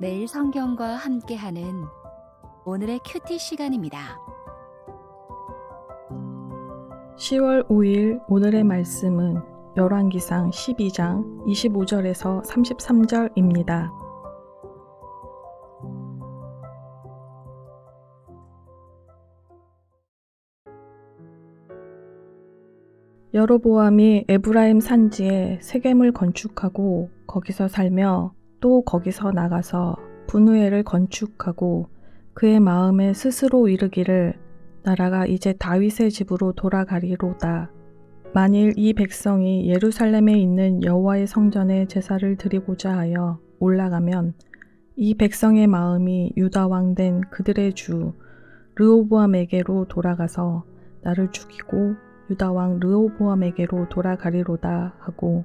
매일 성경과 함께하는 오늘의 큐티 시간입니다. 10월 5일 오늘의 말씀은 열왕기상 12장 25절에서 33절입니다. 여로보암이 에브라임 산지에 세겜을 건축하고 거기서 살며 또 거기서 나가서 분우엘을 건축하고 그의 마음에 스스로 이르기를 나라가 이제 다윗의 집으로 돌아가리로다. 만일 이 백성이 예루살렘에 있는 여호와의 성전에 제사를 드리고자 하여 올라가면 이 백성의 마음이 유다 왕 된 그들의 주 르호보암에게로 돌아가서 나를 죽이고 유다 왕 르호보암에게로 돌아가리로다 하고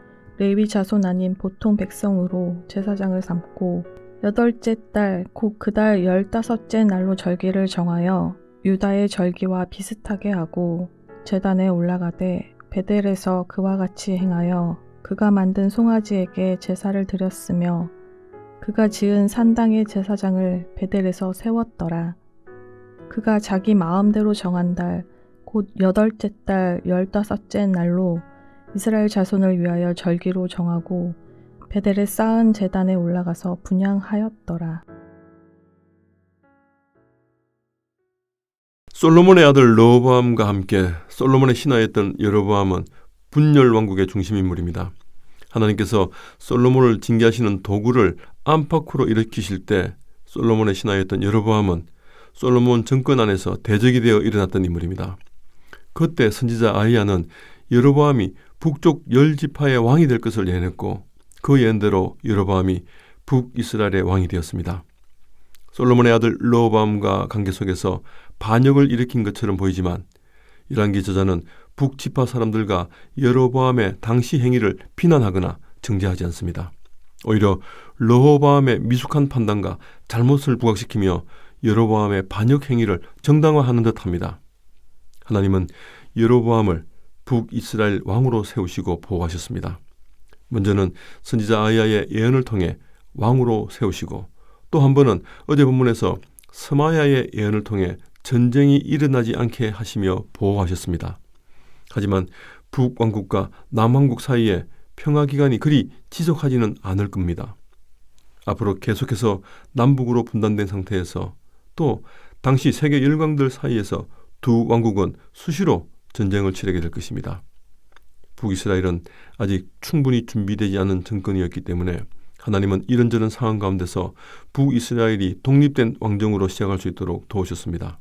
레위 자손 아닌 보통 백성으로 제사장을 삼고 여덟째 달 곧 그달 열다섯째 날로 절기를 정하여 유다의 절기와 비슷하게 하고 제단에 올라가되 베델에서 그와 같이 행하여 그가 만든 송아지에게 제사를 드렸으며 그가 지은 산당의 제사장을 베델에서 세웠더라. 그가 자기 마음대로 정한 달 곧 여덟째 달 열다섯째 날로 이스라엘 자손을 위하여 절기로 정하고 베델에 쌓은 제단에 올라가서 분양하였더라. 솔로몬의 아들 르호보암과 함께 솔로몬의 신하였던 여로보암은 분열 왕국의 중심 인물입니다. 하나님께서 솔로몬을 징계하시는 도구를 안팎으로 일으키실 때 솔로몬의 신하였던 여로보암은 솔로몬 정권 안에서 대적이 되어 일어났던 인물입니다. 그때 선지자 아이야는 여로보암이 북쪽 열 지파의 왕이 될 것을 예언했고 그 예언대로 여로보암이 북이스라엘의 왕이 되었습니다. 솔로몬의 아들 르호보암과 관계 속에서 반역을 일으킨 것처럼 보이지만 이란 기 저자는 북지파 사람들과 여로보암의 당시 행위를 비난하거나 정죄하지 않습니다. 오히려 르호보암의 미숙한 판단과 잘못을 부각시키며 여로보암의 반역 행위를 정당화하는 듯합니다. 하나님은 여로보암을 북이스라엘 왕으로 세우시고 보호하셨습니다. 먼저는 선지자 아이야의 예언을 통해 왕으로 세우시고 또 한 번은 어제 본문에서 스마야의 예언을 통해 전쟁이 일어나지 않게 하시며 보호하셨습니다. 하지만 북왕국과 남왕국 사이에 평화 기간이 그리 지속하지는 않을 겁니다. 앞으로 계속해서 남북으로 분단된 상태에서 또 당시 세계 열강들 사이에서 두 왕국은 수시로 전쟁을 치르게 될 것입니다. 북이스라엘은 아직 충분히 준비되지 않은 정권이었기 때문에 하나님은 이런저런 상황 가운데서 북이스라엘이 독립된 왕정으로 시작할 수 있도록 도우셨습니다.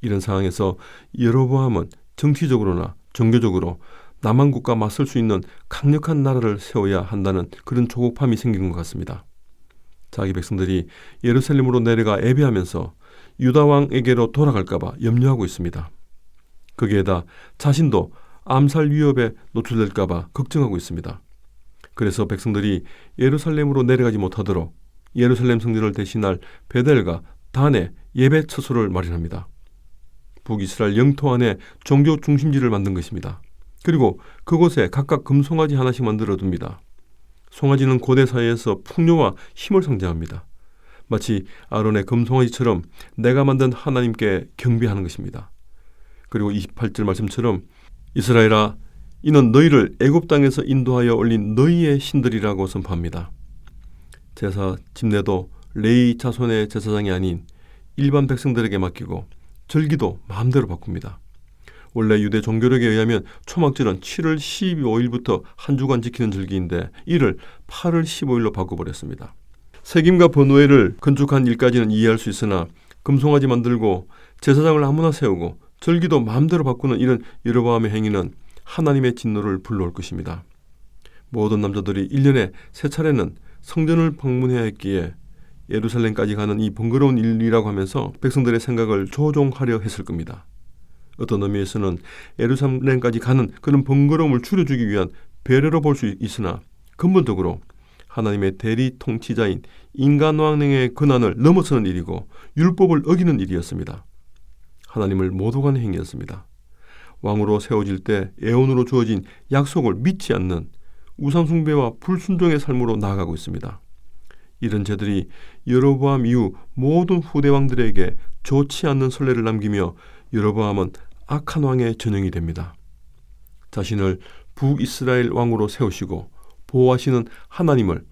이런 상황에서 여로보암은 정치적으로나 종교적으로 남한국과 맞설 수 있는 강력한 나라를 세워야 한다는 그런 조급함이 생긴 것 같습니다. 자기 백성들이 예루살렘으로 내려가 예배하면서 유다 왕에게로 돌아갈까봐 염려하고 있습니다. 거기에다 자신도 암살 위협에 노출될까봐 걱정하고 있습니다. 그래서 백성들이 예루살렘으로 내려가지 못하도록 예루살렘 성전을 대신할 베델과 단에 예배 처소를 마련합니다. 북이스라엘 영토 안에 종교 중심지를 만든 것입니다. 그리고 그곳에 각각 금송아지 하나씩 만들어 둡니다. 송아지는 고대 사회에서 풍요와 힘을 상징합니다. 마치 아론의 금송아지처럼 내가 만든 하나님께 경배하는 것입니다. 그리고 28절 말씀처럼 이스라엘아 이는 너희를 애굽 땅에서 인도하여 올린 너희의 신들이라고 선포합니다. 제사 집내도 레이 자손의 제사장이 아닌 일반 백성들에게 맡기고 절기도 마음대로 바꿉니다. 원래 유대 종교력에 의하면 초막절은 7월 15일부터 한 주간 지키는 절기인데 이를 8월 15일로 바꿔버렸습니다. 세김과 번호회를 건축한 일까지는 이해할 수 있으나 금송아지 만들고 제사장을 아무나 세우고 절기도 마음대로 바꾸는 이런 여로보암의 행위는 하나님의 진노를 불러올 것입니다. 모든 남자들이 1년에 세 차례는 성전을 방문해야 했기에 예루살렘까지 가는 이 번거로운 일이라고 하면서 백성들의 생각을 조종하려 했을 겁니다. 어떤 의미에서는 예루살렘까지 가는 그런 번거로움을 줄여주기 위한 배려로 볼 수 있으나 근본적으로 하나님의 대리 통치자인 인간 왕릉의 권한을 넘어서는 일이고 율법을 어기는 일이었습니다. 하나님을 모독하는 행위였습니다. 왕으로 세워질 때 애원으로 주어진 약속을 믿지 않는 우상숭배와 불순종의 삶으로 나아가고 있습니다. 이런 죄들이 여로보암 이후 모든 후대 왕들에게 좋지 않는 선례를 남기며 여로보암은 악한 왕의 전형이 됩니다. 자신을 북이스라엘 왕으로 세우시고 보호하시는 하나님을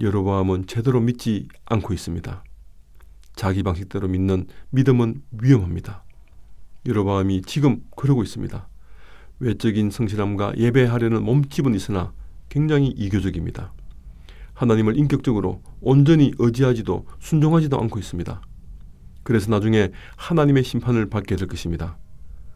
여로보암은 제대로 믿지 않고 있습니다. 자기 방식대로 믿는 믿음은 위험합니다. 여로보암이 지금 그러고 있습니다. 외적인 성실함과 예배하려는 몸집은 있으나 굉장히 이교적입니다. 하나님을 인격적으로 온전히 의지하지도 순종하지도 않고 있습니다. 그래서 나중에 하나님의 심판을 받게 될 것입니다.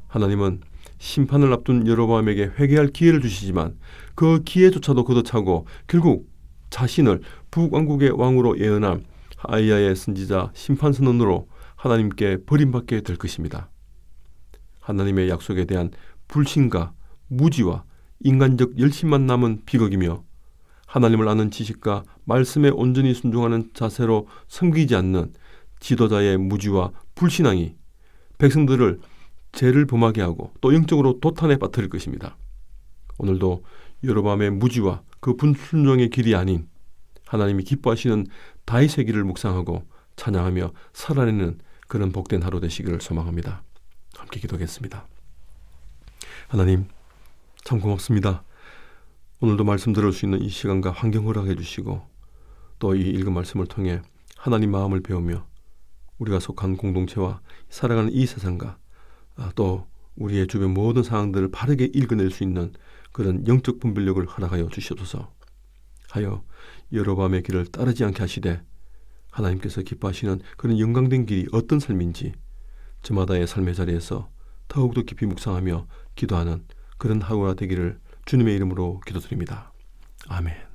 하나님은 심판을 앞둔 여로보암에게 회개할 기회를 주시지만 그 기회조차도 걷어차고 결국 자신을 북왕국의 왕으로 예언한 아이야의 선지자 심판 선언으로 하나님께 버림받게 될 것입니다. 하나님의 약속에 대한 불신과 무지와 인간적 열심만 남은 비극이며 하나님을 아는 지식과 말씀에 온전히 순종하는 자세로 섬기지 않는 지도자의 무지와 불신앙이 백성들을 죄를 범하게 하고 또 영적으로 도탄에 빠뜨릴 것입니다. 오늘도 여로밤의 무지와 그 불순종의 길이 아닌 하나님이 기뻐하시는 다윗의 길을 묵상하고 찬양하며 살아내는 그런 복된 하루 되시기를 소망합니다. 함께 기도하겠습니다. 하나님 참 고맙습니다. 오늘도 말씀 들을 수 있는 이 시간과 환경 허락해 주시고 또 이 읽은 말씀을 통해 하나님 마음을 배우며 우리가 속한 공동체와 살아가는 이 세상과 아, 또 우리의 주변 모든 상황들을 바르게 읽어낼 수 있는 그런 영적 분별력을 허락하여 주시옵소서. 하여 여러 밤의 길을 따르지 않게 하시되 하나님께서 기뻐하시는 그런 영광된 길이 어떤 삶인지 저마다의 삶의 자리에서 더욱더 깊이 묵상하며 기도하는 그런 하루가 되기를 주님의 이름으로 기도드립니다. 아멘.